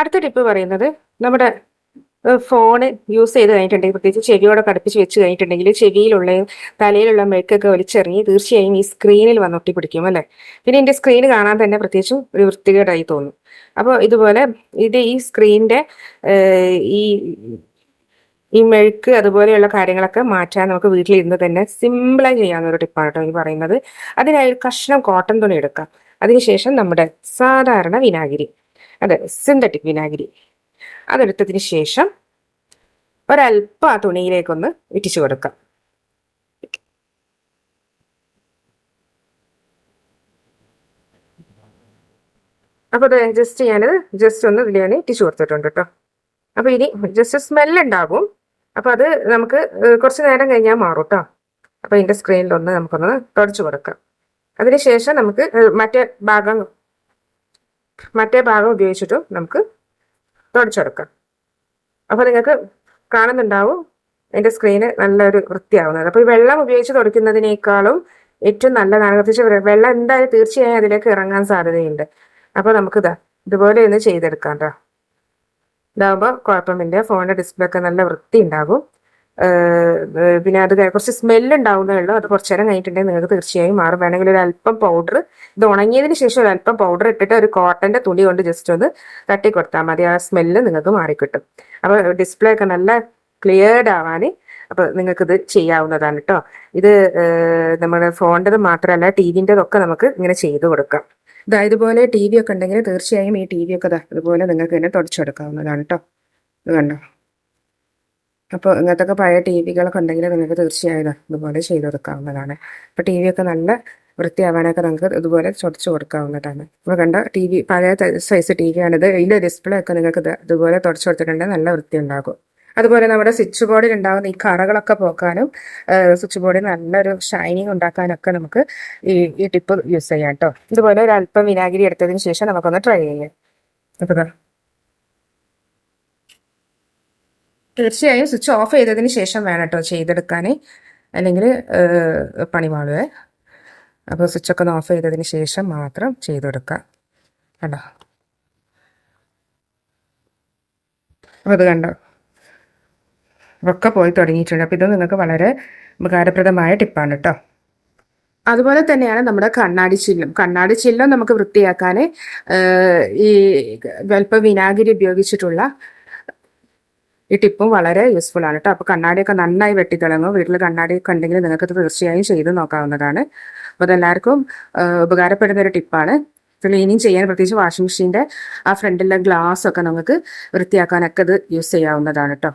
അടുത്ത ടിപ്പ് പറയുന്നത് നമ്മുടെ ഫോൺ യൂസ് ചെയ്ത് കഴിഞ്ഞിട്ടുണ്ടെങ്കിൽ പ്രത്യേകിച്ച് ചെവിയോടെ കടുപ്പിച്ച് വെച്ച് കഴിഞ്ഞിട്ടുണ്ടെങ്കിൽ ചെവിയിലുള്ള തലയിലുള്ള മെഴുക്കൊക്കെ വലിച്ചെറിഞ്ഞ് തീർച്ചയായും ഈ സ്ക്രീനിൽ വന്ന് പിടിക്കും അല്ലേ? പിന്നെ എന്റെ സ്ക്രീൻ കാണാൻ തന്നെ പ്രത്യേകിച്ചും ഒരു വൃത്തികേടായി തോന്നും. അപ്പോൾ ഇതുപോലെ ഇത് ഈ സ്ക്രീനിന്റെ ഈ ഈ മെഴുക്ക് അതുപോലെയുള്ള കാര്യങ്ങളൊക്കെ മാറ്റാൻ നമുക്ക് വീട്ടിലിരുന്ന് തന്നെ സിമ്പിളായി ചെയ്യാവുന്ന ഒരു ടിപ്പാണ് കേട്ടോ ഈ പറയുന്നത്. അതിനായി ഒരു കഷ്ണം കോട്ടൺ തുണി എടുക്കാം. അതിനുശേഷം നമ്മുടെ സാധാരണ വിനാഗിരി. അതെ സിന്തറ്റിക് വിനാഗിരി അതെടുത്തതിന് ശേഷം ഒരല്പം ആ തുണിയിലേക്കൊന്ന് ഇറ്റിച്ചു കൊടുക്കാം. അപ്പോൾ അത് ജസ്റ്റ് ഞാനത് ജസ്റ്റ് ഒന്ന് ഇതിൽ ഞാൻ ഇറ്റിച്ചു കൊടുത്തിട്ടുണ്ട് കേട്ടോ. അപ്പോൾ ഇനി ജസ്റ്റ് സ്മെല്ല് ഉണ്ടാകും. അപ്പോൾ അത് നമുക്ക് കുറച്ച് നേരം കഴിഞ്ഞാൽ മാറും കേട്ടോ. അപ്പോൾ ഇതിന്റെ സ്ക്രീനിലൊന്ന് നമുക്കൊന്ന് തുടച്ചു കൊടുക്കാം. അതിനുശേഷം നമുക്ക് മറ്റേ ഭാഗം മറ്റേ ഭാഗം ഉപയോഗിച്ചിട്ടും നമുക്ക് തുടച്ചെടുക്കാം അപ്പോൾ നിങ്ങൾക്ക് കാണുന്നുണ്ടാവും എന്റെ സ്ക്രീന് നല്ലൊരു വൃത്തിയാവുന്നത്. അപ്പോൾ ഈ വെള്ളം ഉപയോഗിച്ച് തുടയ്ക്കുന്നതിനേക്കാളും ഏറ്റവും നല്ലതാണ്. പ്രത്യേകിച്ച് വെള്ളം എന്തായാലും തീർച്ചയായും അതിലേക്ക് ഇറങ്ങാൻ സാധ്യതയുണ്ട്. അപ്പോൾ നമുക്കിതാ ഇതുപോലെ ഒന്ന് ചെയ്തെടുക്കാം കേട്ടോ ഇതാകുമ്പോൾ കുഴപ്പമില്ല. ഫോണിന്റെ ഡിസ്പ്ലേ ഒക്കെ നല്ല വൃത്തി ഉണ്ടാകും പിന്നെ അത് കുറച്ച് സ്മെല്ല് ഉണ്ടാവുന്നേ ഉള്ളൂ. അത് കുറച്ച് നേരം കഴിഞ്ഞിട്ടുണ്ടെങ്കിൽ നിങ്ങൾക്ക് തീർച്ചയായും മാറും. വേണമെങ്കിൽ ഒരു അല്പം പൗഡർ ഇത് ഉണങ്ങിയതിന് ശേഷം ഒരു അല്പം പൗഡർ ഇട്ടിട്ട് ഒരു കോട്ടന്റെ തുണി കൊണ്ട് ജസ്റ്റ് ഒന്ന് തട്ടി കൊടുത്താൽ മതി. ആ സ്മെല്ല് നിങ്ങൾക്ക് മാറിക്കിട്ടും. അപ്പോൾ ഡിസ്പ്ലേ ഒക്കെ നല്ല ക്ലിയർഡ് ആവാൻ അപ്പോൾ നിങ്ങൾക്ക് ഇത് ചെയ്യാവുന്നതാണ് കേട്ടോ ഇത് നമ്മുടെ ഫോണിന്റെത് മാത്രമല്ല ടി വിന്റെതൊക്കെ നമുക്ക് ഇങ്ങനെ ചെയ്ത് കൊടുക്കാം. ഇതാ ഇതുപോലെ ടി വി ഒക്കെ ഉണ്ടെങ്കിൽ തീർച്ചയായും ഈ ടി വി ഒക്കെ ഇതാ ഇതുപോലെ നിങ്ങൾക്ക് തന്നെ തുടച്ചെടുക്കാവുന്നതാണ് കേട്ടോ ഇത് കണ്ടോ? അപ്പോൾ ഇങ്ങനത്തെയൊക്കെ പഴയ ടി വികളൊക്കെ ഉണ്ടെങ്കിൽ നിങ്ങൾക്ക് തീർച്ചയായും ഇതാ ഇതുപോലെ ചെയ്ത് കൊടുക്കാവുന്നതാണ്. അപ്പോൾ ടി വിയൊക്കെ നല്ല വൃത്തിയാവാനൊക്കെ നമുക്ക് ഇതുപോലെ തുടച്ചു കൊടുക്കാവുന്നതാണ്. ഇപ്പോൾ കണ്ട ടി വി പഴയ സൈസ് ടി വി ആണിത് ഇതിന്റെ ഡിസ്പ്ലേ ഒക്കെ നിങ്ങൾക്ക് ഇതുപോലെ തുടച്ചു കൊടുത്തിട്ടുണ്ടെങ്കിൽ നല്ല വൃത്തി ഉണ്ടാകും അതുപോലെ നമ്മുടെ സ്വിച്ച് ബോർഡിൽ ഉണ്ടാകുന്ന ഈ കറകളൊക്കെ പോക്കാനും സ്വിച്ച് ബോർഡിൽ നല്ലൊരു ഷൈനിങ് ഉണ്ടാക്കാനൊക്കെ നമുക്ക് ഈ ഈ ടിപ്പ് യൂസ് ചെയ്യാം കേട്ടോ ഇതുപോലെ ഒരു അല്പം വിനാഗിരി എടുത്തതിന് ശേഷം നമുക്കൊന്ന് ട്രൈ ചെയ്യാം. അപ്പോൾ തീർച്ചയായും സ്വിച്ച് ഓഫ് ചെയ്തതിന് ശേഷം വേണം കേട്ടോ ചെയ്തെടുക്കാൻ. അല്ലെങ്കിൽ പണി മാളുവേ. അപ്പോൾ സ്വിച്ചൊക്കെ ഒന്ന് ഓഫ് ചെയ്തതിന് ശേഷം മാത്രം ചെയ്തെടുക്കാം. കണ്ടോ? അപ്പോൾ ഇത് കണ്ടോ? ഒക്കെ പോയി തുടങ്ങിയിട്ടുണ്ട്. അപ്പോൾ ഇത് നിങ്ങൾക്ക് വളരെ ഉപകാരപ്രദമായ ടിപ്പാണ് കേട്ടോ. അതുപോലെ തന്നെയാണ് നമ്മുടെ കണ്ണാടി ചില്ലും. കണ്ണാടി ചില്ലും നമുക്ക് വൃത്തിയാക്കാൻ ഈ അല്പം വിനാഗിരി ഉപയോഗിച്ചിട്ടുള്ള ഈ ടിപ്പും വളരെ യൂസ്ഫുൾ ആണ് കേട്ടോ അപ്പോൾ കണ്ണാടിയൊക്കെ നന്നായി വെട്ടിത്തിളങ്ങും. വീട്ടിൽ കണ്ണാടിയൊക്കെ ഉണ്ടെങ്കിൽ നിങ്ങൾക്ക് ഇത് തീർച്ചയായും ചെയ്ത് നോക്കാവുന്നതാണ്. അപ്പോൾ അതെല്ലാവർക്കും ഉപകാരപ്പെടുന്ന ഒരു ടിപ്പാണ് ക്ലീനിങ് ചെയ്യാൻ പ്രത്യേകിച്ച് വാഷിംഗ് മെഷീന്റെ ആ ഫ്രണ്ടിലെ ഗ്ലാസ് ഒക്കെ നമുക്ക് വൃത്തിയാക്കാനൊക്കെ ഇത് യൂസ് ചെയ്യാവുന്നതാണ് കേട്ടോ